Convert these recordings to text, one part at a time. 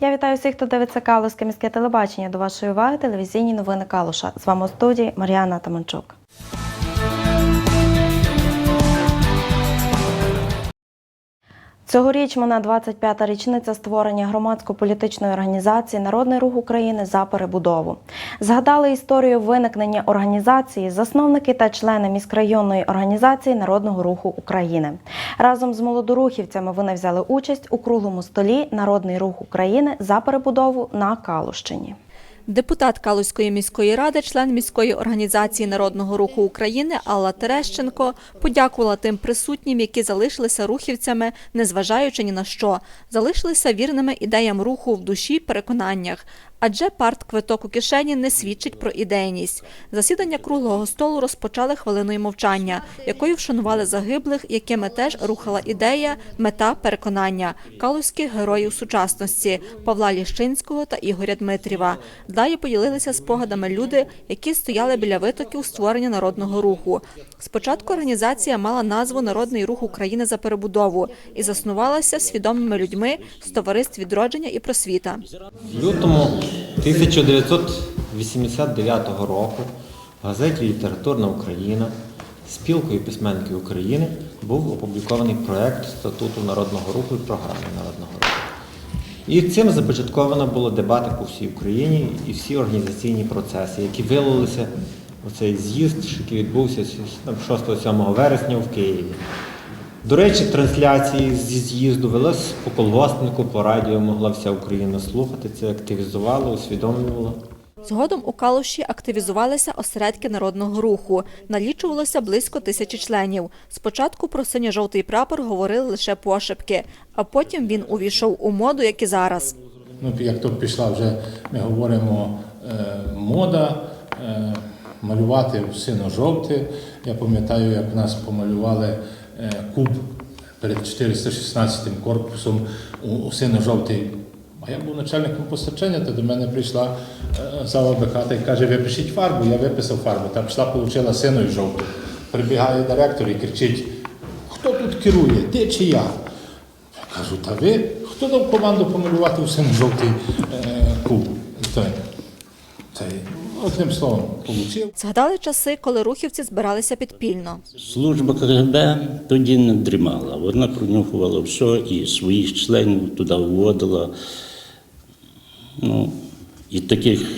Я вітаю всіх, хто дивиться Калузьке міське телебачення. До вашої уваги телевізійні новини Калуша. З вами у студії Мар'яна Таманчук. Цьогоріч мене 25-та річниця створення громадсько-політичної організації Народний рух України за перебудову. Згадали історію виникнення організації, засновники та члени міськрайонної організації Народного руху України. Разом з молодорухівцями вони взяли участь у круглому столі Народний рух України за перебудову на Калущині. Депутат Калузької міської ради, член міської організації Народного руху України Алла Терещенко подякувала тим присутнім, які залишилися рухівцями, незважаючи ні на що, залишилися вірними ідеям руху в душі, переконаннях. Адже партквиток у кишені не свідчить про ідейність. Засідання круглого столу розпочали хвилиною мовчання, якою вшанували загиблих, якими теж рухала ідея, мета переконання калузьких героїв сучасності Павла Ліщинського та Ігоря Дмитріва. Далі поділилися спогадами люди, які стояли біля витоків створення народного руху. Спочатку організація мала назву Народний рух України за перебудову і заснувалася свідомими людьми з товариств відродження і просвіта. В лютому 1989 року в газеті Літературна Україна спілкою письменників України був опублікований проект статуту Народного руху і програми Народного. І цим започатковано було дебати по всій Україні і всі організаційні процеси, які вилилися у цей з'їзд, який відбувся 6-7 вересня в Києві. До речі, трансляції зі з'їзду велось по колгоспнику, по радіо могла вся Україна слухати. Це активізувало, усвідомлювало. Згодом у Калуші активізувалися осередки народного руху. Налічувалося близько тисячі членів. Спочатку про синьо-жовтий прапор говорили лише пошепки, а потім він увійшов у моду, як і зараз. Ну, як то пішла вже, ми говоримо, е, мода, е, малювати сино-жовте. Я пам'ятаю, як нас помалювали е, куб перед 416 корпусом у сино-жовтий. А я був начальником постачання, то до мене прийшла е, зала Бехата і каже, випишіть фарбу. Я виписав фарбу. Та пішла, отримала сину і жовту. Прибігає директор і кричить: хто тут керує, ти чи я? Я кажу, та ви? Хто дав команду помалювати у син жовтий е, куб? Той, той, одним словом, получив. Згадали часи, коли рухівці збиралися підпільно. Служба КГБ тоді не дрімала. Вона пронюхувала все і своїх членів туди вводила. Ну, і таких,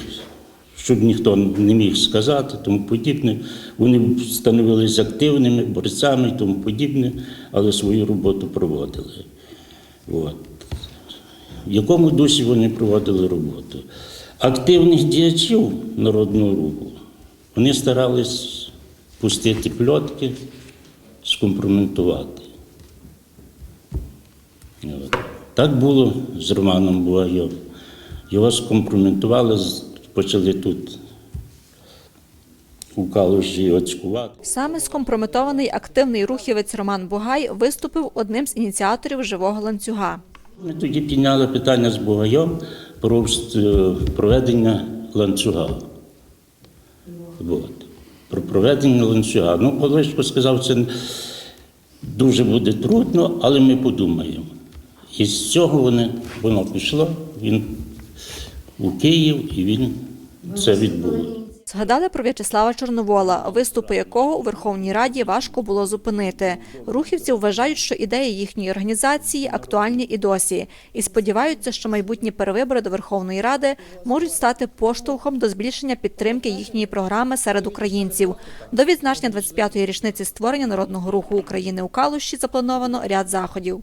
щоб ніхто не міг сказати, тому подібне. Вони становилися активними борцями і тому подібне, але свою роботу проводили. От. В якому дусі вони проводили роботу? Активних діячів народного руху вони старались пустити пльотки, скомпрометувати. От. Так було з Романом Бугайом. Його скомпрометували, почали тут у Калуші оцькувати. Саме скомпрометований активний рухівець Роман Бугай виступив одним з ініціаторів живого ланцюга. Ми тоді підняли питання з Бугайом про е, проведення ланцюга. От. Про проведення ланцюга. Ну, Олешко сказав, це дуже буде трудно, але ми подумаємо. І з цього вони, воно пішло, він у Київ і він це відбуло. Згадали про В'ячеслава Чорновола, виступи якого у Верховній Раді важко було зупинити. Рухівці вважають, що ідеї їхньої організації актуальні і досі, і сподіваються, що майбутні перевибори до Верховної Ради можуть стати поштовхом до збільшення підтримки їхньої програми серед українців. До відзначення 25-ї річниці створення народного руху України у Калуші заплановано ряд заходів.